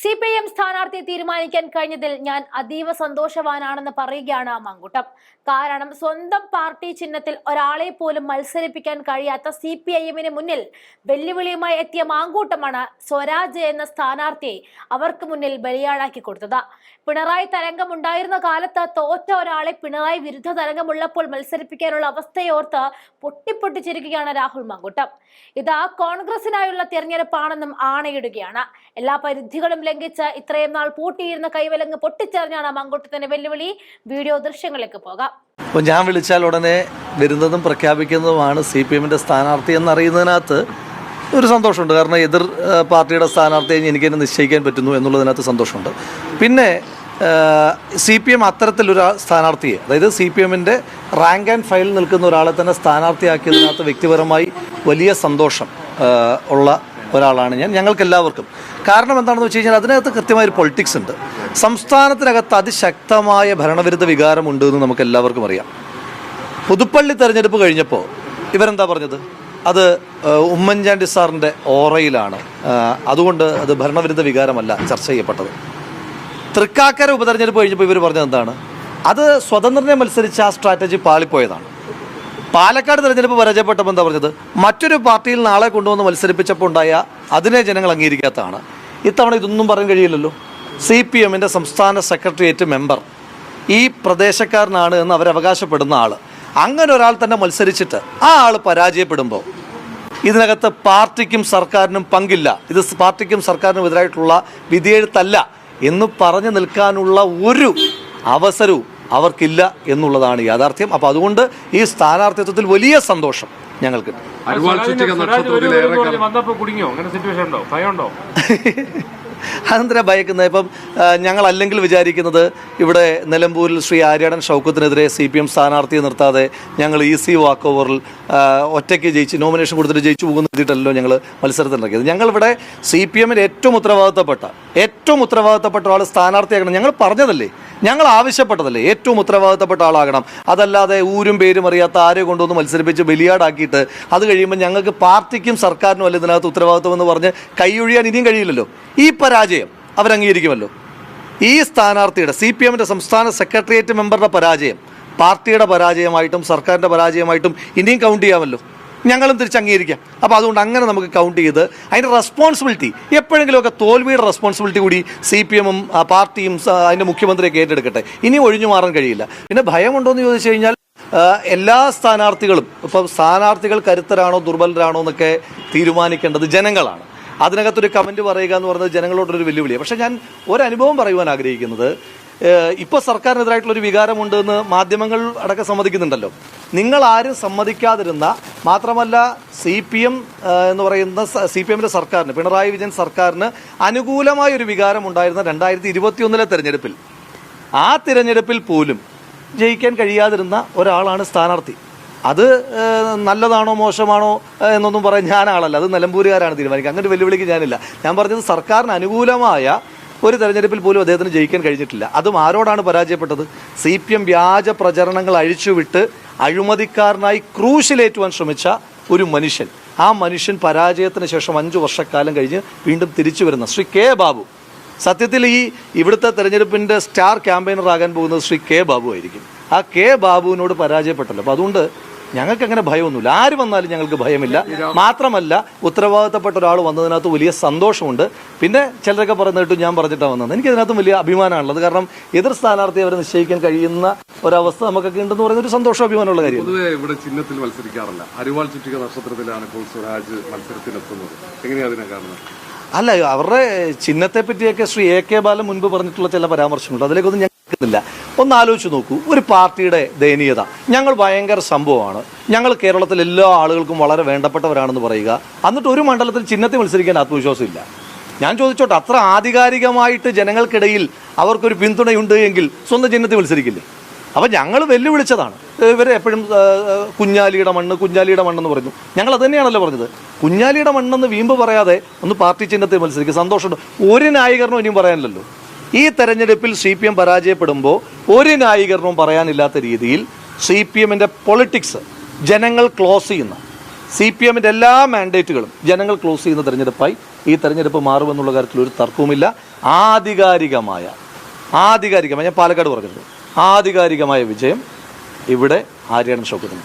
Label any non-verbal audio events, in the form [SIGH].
C P M സ്ഥാനാർത്ഥിയെ തീരുമാനിക്കാൻ കഴിഞ്ഞതിൽ ഞാൻ അതീവ സന്തോഷവാനാണെന്ന് പറയുകയാണ് മങ്കുട്ടം. കാരണം സ്വന്തം പാർട്ടി ചിഹ്നത്തിൽ ഒരാളെ പോലും മത്സരിപ്പിക്കാൻ കഴിയാത്ത സി പി ഐ എമ്മിന് മുന്നിൽ വെല്ലുവിളിയുമായി എത്തിയ മാങ്കൂട്ടമാണ് സ്വരാജ് എന്ന സ്ഥാനാർത്ഥിയെ അവർക്ക് മുന്നിൽ ബലിയാടാക്കി കൊടുത്തത്. പിണറായി തരംഗം ഉണ്ടായിരുന്ന കാലത്ത് തോറ്റ ഒരാളെ പിണറായി വിരുദ്ധ തരംഗമുള്ളപ്പോൾ മത്സരിപ്പിക്കാനുള്ള അവസ്ഥയോർത്ത് പൊട്ടിപ്പൊട്ടിച്ചിരിക്കുകയാണ് രാഹുൽ മാങ്കൂട്ടം. ഇത് കോൺഗ്രസിനായുള്ള തിരഞ്ഞെടുപ്പാണെന്നും ആണയിടുകയാണ്. എല്ലാ പരിധികളും ലംഘിച്ച് ഇത്രയും നാൾ പൂട്ടിയിരുന്ന കൈവലങ്ങ് പൊട്ടിച്ചെറിഞ്ഞാണ് മങ്കുട്ടത്തിന്റെ വെല്ലുവിളി. വീഡിയോ ദൃശ്യങ്ങളിലേക്ക് പോകാം. അപ്പോൾ ഞാൻ വിളിച്ചാൽ ഉടനെ വരുന്നതും പ്രഖ്യാപിക്കുന്നതുമാണ് സി പി എമ്മിന്റെ സ്ഥാനാർത്ഥി എന്നറിയുന്നതിനകത്ത് ഒരു സന്തോഷമുണ്ട്. കാരണം എതിർ പാർട്ടിയുടെ സ്ഥാനാർത്ഥിയെ എനിക്ക് തന്നെ നിശ്ചയിക്കാൻ പറ്റുന്നു എന്നുള്ളതിനകത്ത് സന്തോഷമുണ്ട്. പിന്നെ സി പി എം അത്തരത്തിലൊരു സ്ഥാനാർത്ഥിയെ അതായത് സി പി എമ്മിന്റെ റാങ്ക് ആൻഡ് ഫയലിൽ നിൽക്കുന്ന ഒരാളെ തന്നെ സ്ഥാനാർത്ഥിയാക്കിയതിനകത്ത് വ്യക്തിപരമായി വലിയ സന്തോഷം ഉള്ള ഒരാളാണ് ഞാൻ ഞങ്ങൾക്ക് എല്ലാവർക്കും കാരണം എന്താണെന്ന് വെച്ച് കഴിഞ്ഞാൽ അതിനകത്ത് കൃത്യമായൊരു പൊളിറ്റിക്സ് ഉണ്ട്. സംസ്ഥാനത്തിനകത്ത് അതിശക്തമായ ഭരണവിരുദ്ധ വികാരമുണ്ട് എന്ന് നമുക്ക് എല്ലാവർക്കും അറിയാം. പുതുപ്പള്ളി തെരഞ്ഞെടുപ്പ് കഴിഞ്ഞപ്പോൾ ഇവരെന്താ പറഞ്ഞത്? അത് ഉമ്മൻചാണ്ടി സാറിന്റെ ഓറയിലാണ്. അതുകൊണ്ട് അത് ഭരണവിരുദ്ധ വികാരമല്ല ചർച്ച ചെയ്യപ്പെട്ടത്. തൃക്കാക്കര ഉപതെരഞ്ഞെടുപ്പ് കഴിഞ്ഞപ്പോൾ ഇവർ പറഞ്ഞത് എന്താണ്? അത് സ്വതന്ത്രനെ മത്സരിച്ച ആ സ്ട്രാറ്റജി പാളിപ്പോയതാണ്. പാലക്കാട് തെരഞ്ഞെടുപ്പ് പരാജയപ്പെട്ടപ്പോൾ എന്താ പറഞ്ഞത്? മറ്റൊരു പാർട്ടിയിൽ നാളെ കൊണ്ടുവന്ന് മത്സരിപ്പിച്ചപ്പോൾ ഉണ്ടായ അതിനെ ജനങ്ങൾ അംഗീകരിക്കാത്തതാണ്. ഇത്തവണ ഇതൊന്നും പറയാൻ കഴിയില്ലല്ലോ. സി പി എമ്മിന്റെ സംസ്ഥാന സെക്രട്ടേറിയറ്റ് മെമ്പർ ഈ പ്രദേശക്കാരനാണ് എന്ന് അവരവകാശപ്പെടുന്ന ആൾ അങ്ങനെ ഒരാൾ തന്നെ മത്സരിച്ചിട്ട് ആ ആൾ പരാജയപ്പെടുമ്പോൾ ഇതിനകത്ത് പാർട്ടിക്കും സർക്കാരിനും പങ്കില്ല. ഇത് പാർട്ടിക്കും സർക്കാരിനും എതിരായിട്ടുള്ള വിധിയെഴുത്തല്ല. എന്ന് പറഞ്ഞു നിൽക്കാനുള്ള ഒരു അവസരവും അവർക്കില്ല എന്നുള്ളതാണ് യാഥാർത്ഥ്യം. അപ്പോൾ അതുകൊണ്ട് ഈ സ്ഥാനാർത്ഥിത്വത്തിൽ വലിയ സന്തോഷം ഞങ്ങൾക്ക്. [LAUGHS] അതെന്തിനാ ഭയക്കുന്നത്? ഇപ്പം ഞങ്ങൾ അല്ലെങ്കിൽ വിചാരിക്കുന്നത് ഇവിടെ നിലമ്പൂരിൽ ശ്രീ ആര്യാടൻ ഷൗക്കത്തിനെതിരെ സി പി എം സ്ഥാനാർത്ഥിയെ നിർത്താതെ ഞങ്ങൾ ഇ സി വാക്ക് ഓവറിൽ ഒറ്റയ്ക്ക് ജയിച്ച് നോമിനേഷൻ കൊടുത്തിട്ട് ജയിച്ചു പോകുന്ന എഴുതിയിട്ടല്ലോ ഞങ്ങൾ മത്സരത്തിനിറക്കിയത് ഞങ്ങളിവിടെ സി പി എമ്മിന്റെ ഏറ്റവും ഉത്തരവാദിത്തപ്പെട്ട ഏറ്റവും ഉത്തരവാദിത്തപ്പെട്ട ഒരാൾ സ്ഥാനാർത്ഥിയാക്കണം ഞങ്ങൾ പറഞ്ഞതല്ലേ? ഞങ്ങൾ ആവശ്യപ്പെട്ടതല്ലേ? ഏറ്റവും ഉത്തരവാദിത്തപ്പെട്ട ആളാകണം. അതല്ലാതെ ഊരും പേരും അറിയാത്ത ആരെ കൊണ്ടുവന്ന് മത്സരിപ്പിച്ച് ബലിയാടാക്കിയിട്ട് അത് കഴിയുമ്പോൾ ഞങ്ങൾക്ക് പാർട്ടിക്കും സർക്കാരിനും അല്ല ഇതിനകത്ത് ഉത്തരവാദിത്വം എന്ന് പറഞ്ഞ് കൈയൊഴിയാൻ ഇനിയും കഴിയില്ലല്ലോ? ഈ പരാജയം അവരംഗീകരിക്കുമല്ലോ? ഈ സ്ഥാനാർത്ഥിയുടെ സി പി എമ്മിന്റെ സംസ്ഥാന സെക്രട്ടേറിയറ്റ് മെമ്പറുടെ പരാജയം പാർട്ടിയുടെ പരാജയമായിട്ടും സർക്കാരിന്റെ പരാജയമായിട്ടും ഇനിയും കൗണ്ട് ചെയ്യാമല്ലോ? ഞങ്ങളും തിരിച്ച് അംഗീകരിക്കാം അപ്പോൾ അതുകൊണ്ട് അങ്ങനെ നമുക്ക് കൗണ്ട് ചെയ്ത് അതിന്റെ റെസ്പോൺസിബിലിറ്റി എപ്പോഴെങ്കിലുമൊക്കെ തോൽവിയുടെ റെസ്പോൺസിബിലിറ്റി കൂടി സി പി എമ്മും പാർട്ടിയും അതിന്റെ മുഖ്യമന്ത്രിയൊക്കെ ഏറ്റെടുക്കട്ടെ. ഇനി ഒഴിഞ്ഞു മാറാൻ കഴിയില്ല. പിന്നെ ഭയമുണ്ടോ എന്ന് ചോദിച്ചു കഴിഞ്ഞാൽ എല്ലാ സ്ഥാനാർത്ഥികളും ഇപ്പം സ്ഥാനാർത്ഥികൾ കരുത്തരാണോ ദുർബലരാണോ എന്നൊക്കെ തീരുമാനിക്കേണ്ടത് ജനങ്ങളാണ്. അതിനകത്തൊരു കമന്റ് പറയുക എന്ന് പറയുന്നത് ജനങ്ങളോടൊരു വെല്ലുവിളിയാണ്. പക്ഷേ ഞാൻ ഒരനുഭവം പറയുവാൻ ആഗ്രഹിക്കുന്നത് ഇപ്പോൾ സർക്കാരിനെതിരായിട്ടുള്ള ഒരു വികാരമുണ്ട് എന്ന് മാധ്യമങ്ങൾ അടക്കം സമ്മതിക്കുന്നുണ്ടല്ലോ. നിങ്ങൾ ആരും സമ്മതിക്കാതിരുന്ന മാത്രമല്ല സി പി എം എന്ന് പറയുന്ന സി പി എമ്മിന്റെ സർക്കാരിന് പിണറായി വിജയൻ സർക്കാരിന് അനുകൂലമായ ഒരു വികാരം ഉണ്ടായിരുന്ന രണ്ടായിരത്തി ഇരുപത്തിയൊന്നിലെ തെരഞ്ഞെടുപ്പിൽ. ആ തിരഞ്ഞെടുപ്പിൽ പോലും ജയിക്കാൻ കഴിയാതിരുന്ന ഒരാളാണ് സ്ഥാനാർത്ഥി. അത് നല്ലതാണോ മോശമാണോ എന്നൊന്നും പറയാൻ ഞാൻ ആളല്ല അത് നിലമ്പൂരുകാരാണ് തീരുമാനിക്കുക. അങ്ങനെ വെല്ലുവിളിക്ക് ഞാനില്ല. ഞാൻ പറഞ്ഞത് സർക്കാരിന് അനുകൂലമായ ഒരു തെരഞ്ഞെടുപ്പിൽ പോലും അദ്ദേഹത്തിന് ജയിക്കാൻ കഴിഞ്ഞിട്ടില്ല. അതും ആരോടാണ് പരാജയപ്പെട്ടത്? സി പി എം വ്യാജ പ്രചരണങ്ങൾ അഴിച്ചുവിട്ട് അഴിമതിക്കാരനായി ക്രൂശിലേറ്റുവാൻ ശ്രമിച്ച ഒരു മനുഷ്യൻ. ആ മനുഷ്യൻ പരാജയത്തിന് ശേഷം അഞ്ചു വർഷക്കാലം കഴിഞ്ഞ് വീണ്ടും തിരിച്ചു വരുന്ന ശ്രീ കെ ബാബു. സത്യത്തിൽ ഈ ഇവിടുത്തെ തെരഞ്ഞെടുപ്പിന്റെ സ്റ്റാർ ക്യാമ്പയിനർ ആകാൻ പോകുന്നത് ശ്രീ കെ ബാബു ആയിരിക്കും. ആ കെ ബാബുവിനോട് പരാജയപ്പെട്ടല്ലോ. അപ്പോൾ അതുകൊണ്ട് ഞങ്ങൾക്ക് അങ്ങനെ ഭയമൊന്നുമില്ല. ആര് വന്നാലും ഞങ്ങൾക്ക് ഭയമില്ല. മാത്രമല്ല ഉത്തരവാദിത്തപ്പെട്ട ഒരാൾ വന്നതിനകത്ത് വലിയ സന്തോഷമുണ്ട്. പിന്നെ ചിലരൊക്കെ പറയുന്നത് ഞാൻ പറഞ്ഞിട്ടാണ് വന്നത്. എനിക്ക് അതിനകത്തും വലിയ അഭിമാനമാണുള്ളത്. കാരണം എതിർ സ്ഥാനാർത്ഥി അവരെ നിശ്ചയിക്കാൻ കഴിയുന്ന ഒരവസ്ഥ നമുക്കൊക്കെ ഉണ്ടെന്ന് പറയുന്ന ഒരു സന്തോഷം അഭിമാനമുള്ള കാര്യം. പൊതുവെ ഇവിടെ ചിഹ്നത്തിൽ മത്സരിക്കാറില്ല. അരിവാൾ ചുറ്റിക നക്ഷത്രത്തിലാണ് ഇപ്പോൾ സ്വരാജ് മത്സരത്തിനെത്തുന്നത്. എങ്ങനെയാണ് അതിനെ കാണുന്നത്? അല്ല അവരുടെ ചിഹ്നത്തെ പറ്റിയൊക്കെ ശ്രീ എ കെ ബാലൻ മുൻപ് പറഞ്ഞിട്ടുള്ള ചില പരാമർശങ്ങളുണ്ട്. അതിലേക്കൊന്നും ഞാൻ കേൾക്കുന്നില്ല. ഒന്ന് ആലോചിച്ച് നോക്കൂ. ഒരു പാർട്ടിയുടെ ദയനീയത. ഞങ്ങൾ ഭയങ്കര സംഭവമാണ്. ഞങ്ങൾ കേരളത്തിലെ എല്ലാ ആളുകൾക്കും വളരെ വേണ്ടപ്പെട്ടവരാണെന്ന് പറയുക. എന്നിട്ട് ഒരു മണ്ഡലത്തിൽ ചിഹ്നത്തിൽ മത്സരിക്കാൻ ആത്മവിശ്വാസമില്ല. ഞാൻ ചോദിച്ചോട്ടെ അത്ര ആധികാരികമായിട്ട് ജനങ്ങൾക്കിടയിൽ അവർക്കൊരു പിന്തുണയുണ്ട് എങ്കിൽ സ്വന്തം ചിഹ്നത്തിൽ മത്സരിക്കില്ലേ? അപ്പം ഞങ്ങൾ വെല്ലുവിളിച്ചതാണ്. ഇവർ എപ്പോഴും കുഞ്ഞാലിയുടെ മണ്ണ് കുഞ്ഞാലിയുടെ മണ്ണെന്ന് പറഞ്ഞു ഞങ്ങൾ അത് തന്നെയാണല്ലോ പറഞ്ഞത്. കുഞ്ഞാലിയുടെ മണ്ണെന്ന് വീമ്പ് പറയാതെ ഒന്ന് പാർട്ടി ചിഹ്നത്തിൽ മത്സരിക്കുക സന്തോഷമുണ്ട്. ഒരു നായകരനും ഇനിയും പറയാനില്ലല്ലോ. ഈ തെരഞ്ഞെടുപ്പിൽ സി പി എം പരാജയപ്പെടുമ്പോൾ ഒരു ന്യായീകരണവും പറയാനില്ലാത്ത രീതിയിൽ സി പി എമ്മിന്റെ പൊളിറ്റിക്സ് ജനങ്ങൾ ക്ലോസ് ചെയ്യുന്ന സി പി എമ്മിന്റെ എല്ലാ മാൻഡേറ്റുകളും ജനങ്ങൾ ക്ലോസ് ചെയ്യുന്ന തെരഞ്ഞെടുപ്പായി ഈ തെരഞ്ഞെടുപ്പ് മാറുമെന്നുള്ള കാര്യത്തിൽ ഒരു തർക്കവുമില്ല. ആധികാരികമായ ആധികാരികമായ ഞാൻ പാലക്കാട് പറഞ്ഞിട്ടുണ്ട്. ആധികാരികമായ വിജയം ഇവിടെ ആര്യാടൻ ഷൗക്കത്തിന്